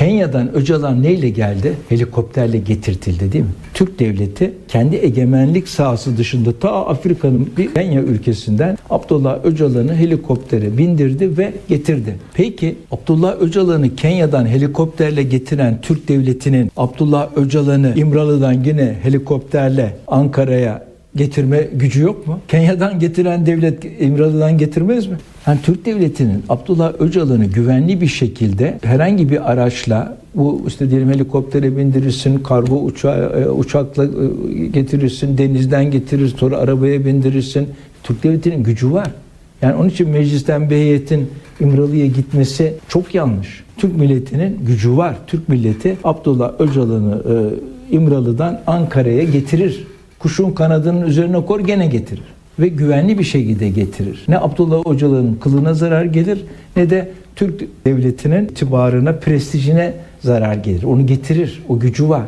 Kenya'dan Öcalan neyle geldi? Helikopterle getirtildi değil mi? Türk devleti kendi egemenlik sahası dışında ta Afrika'nın bir Kenya ülkesinden Abdullah Öcalan'ı helikoptere bindirdi ve getirdi. Peki Abdullah Öcalan'ı Kenya'dan helikopterle getiren Türk devletinin Abdullah Öcalan'ı İmralı'dan yine helikopterle Ankara'ya getirme gücü yok mu? Kenya'dan getiren devlet İmralı'dan getirmez mi? Yani Türk devletinin Abdullah Öcalan'ı güvenli bir şekilde herhangi bir araçla bu işte diyelim helikoptere bindirirsin, kargo uçağı, e, uçakla e, getirirsin, denizden getirir, sonra arabaya bindirirsin. Türk devletinin gücü var. Yani onun için meclisten bir heyetin İmralı'ya gitmesi çok yanlış. Türk milletinin gücü var. Türk milleti Abdullah Öcalan'ı e, İmralı'dan Ankara'ya getirir. Kuşun kanadının üzerine kor gene getirir. Ve güvenli bir şekilde getirir. Ne Abdullah Öcalan'ın kılına zarar gelir ne de Türk devletinin itibarına, prestijine zarar gelir. Onu getirir. O gücü var.